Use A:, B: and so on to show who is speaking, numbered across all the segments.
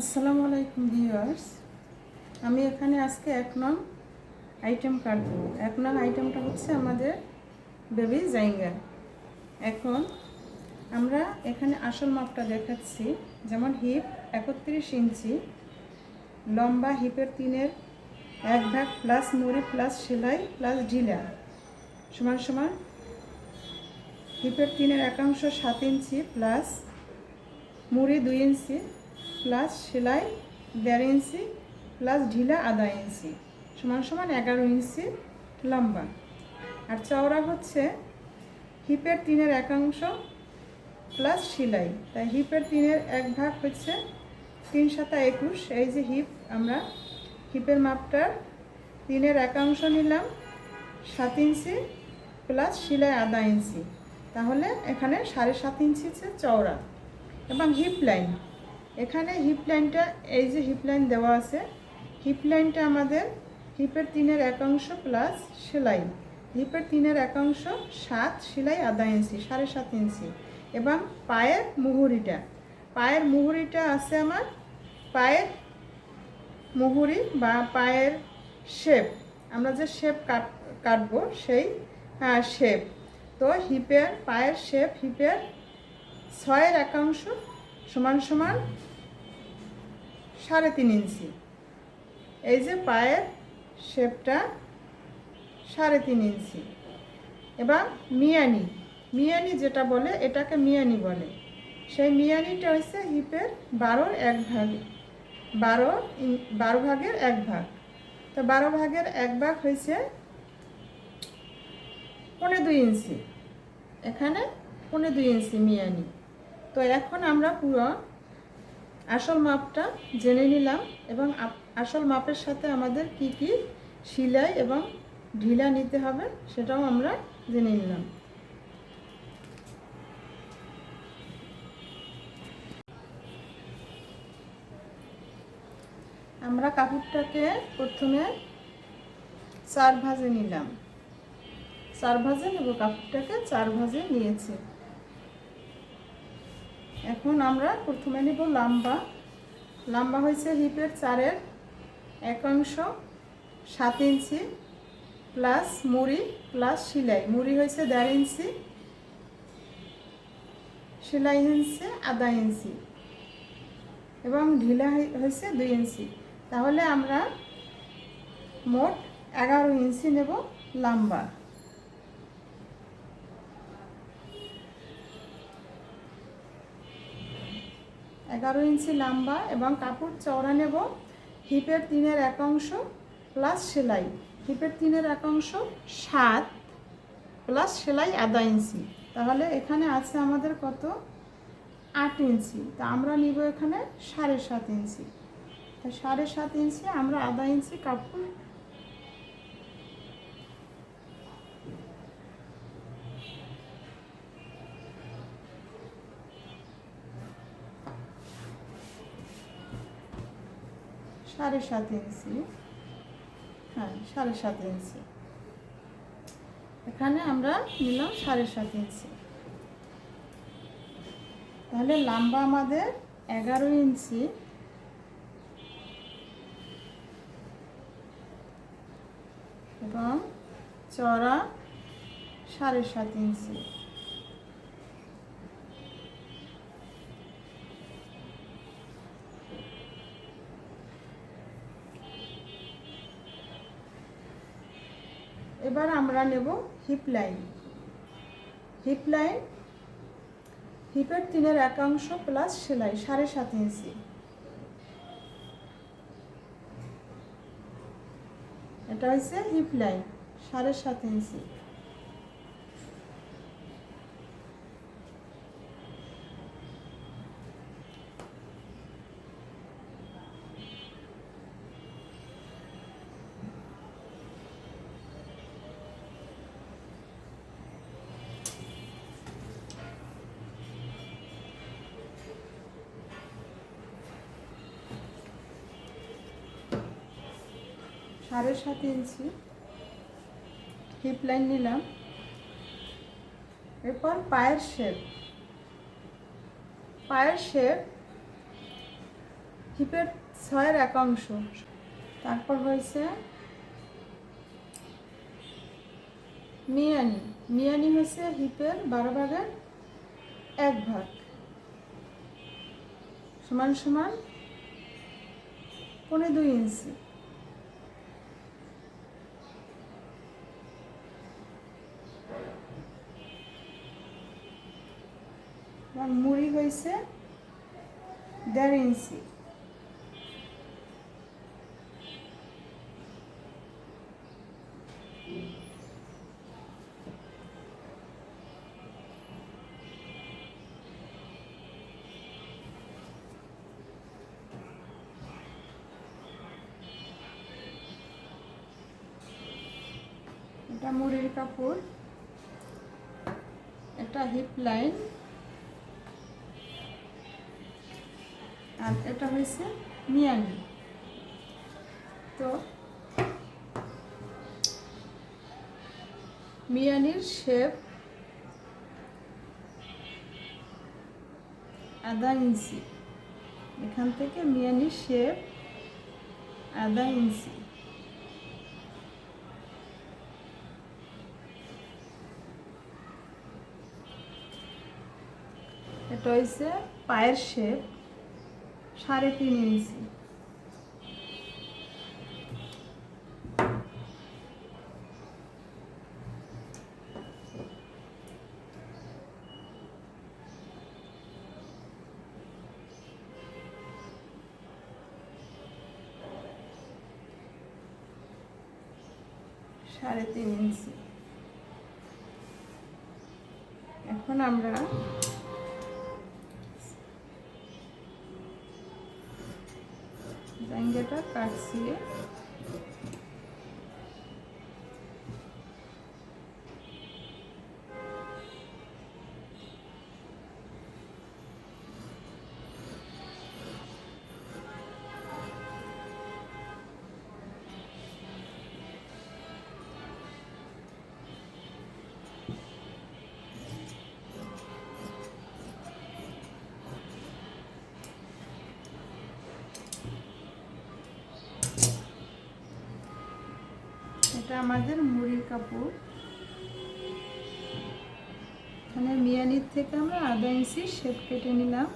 A: আসসালামু আলাইকুম ভিউয়ার্স। আমি এখানে আজকে এক নং আইটেম কাটবো এক নং আইটেমটা হচ্ছে আমাদের বেবি জাইঙ্গা। এখন আমরা এখানে আসল মাপটা দেখাচ্ছি। যেমন হিপ একত্রিশ ইঞ্চি, লম্বা হিপের তিনের এক ভাগ প্লাস মুড়ি প্লাস সেলাই প্লাস ঢিলা সমান সমান হিপের তিনের একাংশ সাত ইঞ্চি প্লাস মুড়ি দুই ইঞ্চি প্লাস সেলাই দেড় ইঞ্চি প্লাস ঢিলা আধা ইঞ্চি সমান সমান এগারো ইঞ্চি লম্বা। আর চওড়া হচ্ছে হিপের তিনের একাংশ প্লাস সেলাই। তাই হিপের তিনের এক ভাগ হচ্ছে তিন সাতা একুশ। এই যে হিপ, আমরা হিপের মাপটার তিনের একাংশ নিলাম সাত ইঞ্চি প্লাস সেলাই আধা ইঞ্চি। তাহলে এখানে সাড়ে সাত ইঞ্চি হচ্ছে চওড়া এবং হিপ লাইন। এখানে হিপ লাইনটা এই যে হিপ লাইন দেওয়া আছে হিপ লাইনটা আমাদের হিপের তিনের একাংশ প্লাস সেলাই। হিপের তিনের একাংশ সাত, সেলাই আধা ইঞ্চি, সাড়ে সাত ইঞ্চি। এবং পায়ের মুহুরিটা পায়ের মুহুরিটা আছে আমার পায়ের মুহুরি বা পায়ের শেপ আমরা যে শেপ কাট, কাটবো সেই শেপ তো হিপের পায়ের শেপ হিপের ছয়ের একাংশ সমান সমান সাড়ে তিন ইঞ্চি। এই যে পায়ের শেপটা সাড়ে তিন ইঞ্চি। এবং মিয়ানি মিয়ানি যেটা বলে এটাকে মিয়ানি বলে। সেই মিয়ানিটা হচ্ছে হিপের বারোর এক ভাগ, বারো বারো ভাগের এক ভাগ। তো বারো ভাগের এক ভাগ হয়েছে পনেরো দুই ইঞ্চি। এখানে পনেরো দুই ইঞ্চি মিয়ানি। তো এখন আমরা পুরো আসল মাপটা জেনে নিলাম এবং আসল মাপের সাথে আমাদের কি কি সিলাই এবং ঢিলা নিতে হবে সেটাও আমরা জেনে নিলাম। আমরা কাপড়টাকে প্রথমে চার ভাজে নিলাম। চার ভাজে নেব, কাপড়টাকে চার ভাজে নিয়েছি। এখন আমরা প্রথমে নেব লাম্বা। লাম্বা হয়েছে হিপের চারের একাংশ সাত ইঞ্চি প্লাস মুড়ি প্লাস সেলাই। মুড়ি হয়েছে দেড় ইঞ্চি, সেলাই হয়েছে আধা ইঞ্চি এবং ঢিলা হয়ে- হয়েছে দুই ইঞ্চি। তাহলে আমরা মোট এগারো ইঞ্চি নেব লাম্বা। এগারো ইঞ্চি লম্বা এবং কাপড় চওড়া নেব হিপের তিনের একাংশ প্লাস সেলাই। হিপের তিনের একাংশ সাত প্লাস সেলাই আধা ইঞ্চি। তাহলে এখানে আছে আমাদের কত? আট ইঞ্চি। তা আমরা নিব এখানে সাড়ে সাত ইঞ্চি। তা সাড়ে সাত ইঞ্চি আমরা আধা ইঞ্চি কাপড় সাড়ে সাত ইঞ্চি। হ্যাঁ সাড়ে সাত ইঞ্চি। এখানে আমরা নিলাম সাড়ে সাত ইঞ্চি। তাহলে লম্বা আমাদের এগারো ইঞ্চি। এবং চড়া সাড়ে সাত ইঞ্চি। আমরা নেব হিপ লাইন হিপ লাইন হিপের তিনের একাংশ প্লাস সেলাই, সাড়ে সাত ইঞ্চি। এটা হচ্ছে হিপ লাইন সাড়ে সাত ইঞ্চি। সাড়ে সাত ইঞ্চি। হিপ লাইন নিলাম। এরপর পায়ের শেপ পায়ের শেপ হিপের ছয়ের একাংশ তারপর হয়েছে মিয়ানি। মিয়ানি হচ্ছে হিপের বারো ভাগের এক ভাগ। সমান সমান পৌনে দুই ইঞ্চি। আর মুড়ি হয়েছে দেড় ইঞ্চি। এটা মুড়ির কাপড়। এটা হিপ লাইন এটা হয়েছে মিয়ানি তো মিয়ানির শেপ আধা ইঞ্চি। এখান থেকে মিয়ানির শেপ আধা ইঞ্চি। এটা হয়েছে পায়ের শেপ। সাড়ে তিন ইঞ্চি। সাড়ে তিন ইঞ্চি। এখন আমরা জাঙ্গিয়াটা কাটছি এটা আমাদের মুড়ির কাপড়। এখানে মিয়ানির থেকে আমরা আধা ইঞ্চি শেপ কেটে নিলাম।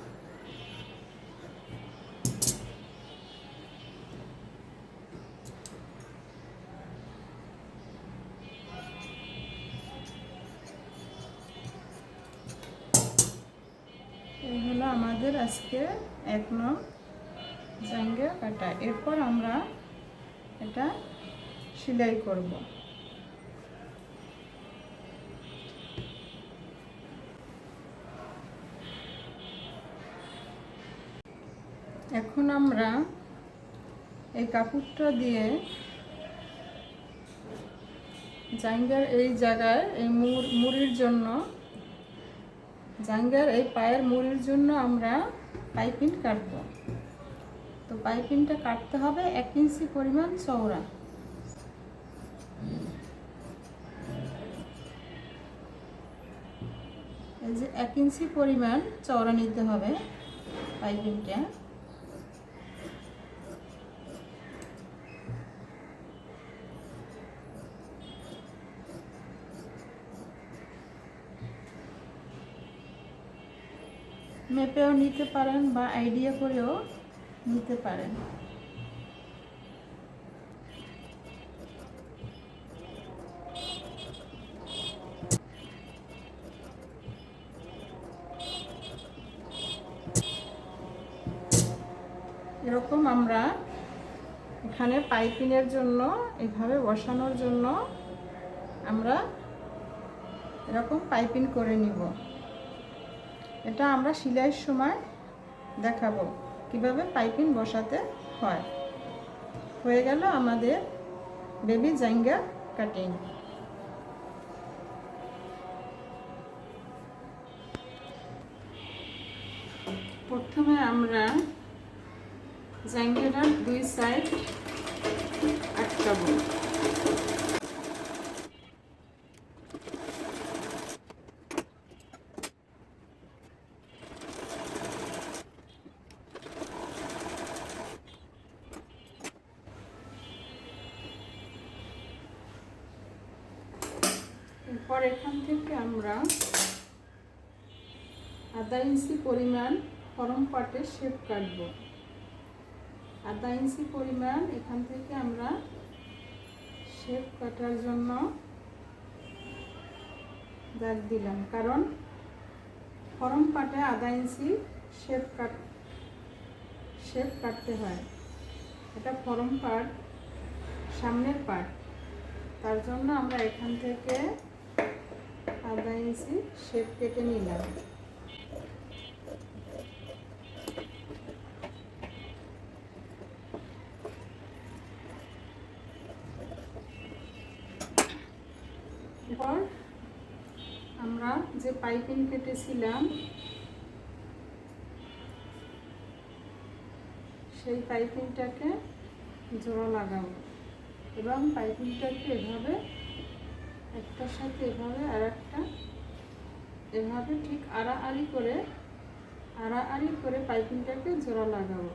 A: হলো আমাদের আজকে এক নং জাঙ্গে কাটা। এরপর আমরা এটা সেলাই করব। এখন আমরা এই কাপড়টা দিয়ে জাঙ্গার এই জায়গায়, এই মুড়- মুড়ির জন্য জাঙ্গার এই পায়ের মুড়ির জন্য আমরা পাইপিং কাটবো। তো পাইপিংটা কাটতে হবে এক ইঞ্চি পরিমাণ চওড়া। যে এক ইঞ্চি পরিমাণ চওড়া নিতে হবে পাইপিংটা মেপেও নিতে পারেন বা আইডিয়া করেও নিতে পারেন। এরকম আমরা এখানে পাইপিংয়ের জন্য, এভাবে বসানোর জন্য আমরা এরকম পাইপিং করে নিব। এটা আমরা সেলাইয়ের সময় দেখাবো কীভাবে পাইপিং বসাতে হয়। হয়ে গেল আমাদের বেবি জাইঙ্গা কাটিং। প্রথমে আমরা জ্যাঙ্গেটার দুই সাইড আটকাবো। এরপর এখান থেকে আমরা আধা ইঞ্চি পরিমাণ গরম পাটে শেপ কাটবো। আধা ইঞ্চি পরিমাণ এখান থেকে আমরা শেপ কাটার জন্য দাগ দিলাম। কারণ ফরম পাটে আধা ইঞ্চি শেপ কাট, শেপ কাটতে হয়। এটা ফরম পাট, সামনের পাট। তার জন্য আমরা এখান থেকে আধা ইঞ্চি শেপ কেটে নিলাম এরপর আমরা যে পাইপিং কেটেছিলাম, সেই পাইপিংটাকে জোড়া লাগাবো এবং পাইপিংটাকে এভাবে, একটার সাথে এভাবে আর একটা, এভাবে ঠিক আড়াআড়ি করে আড়াআড়ি করে পাইপিংটাকে জোড়া লাগাবো।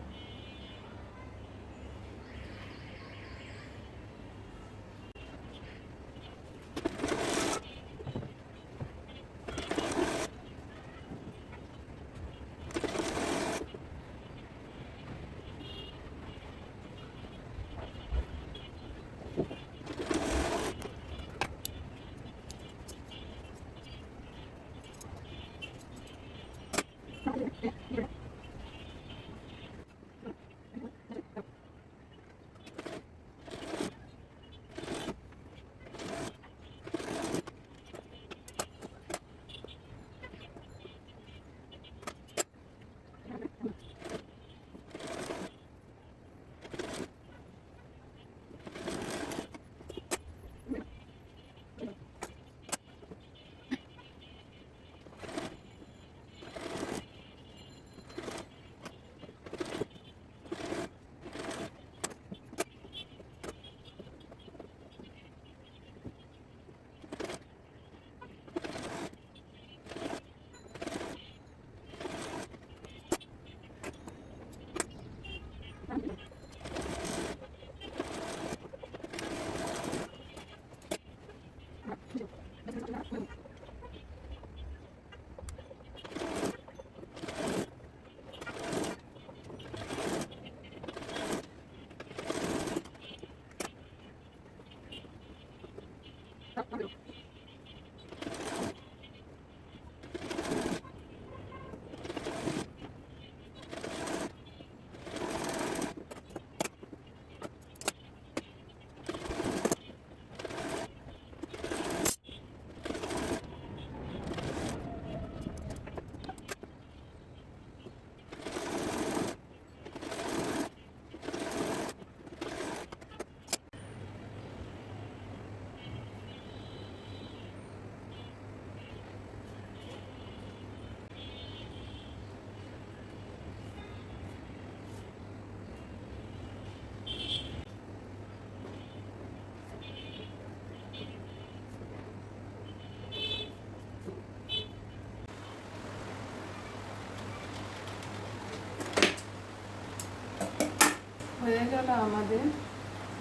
A: গেল আমাদের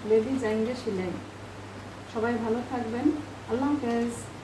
A: লেডিজ অ্যাঙ্গে সেলাই। সবাই ভালো থাকবেন। আল্লাহ হাফেজ।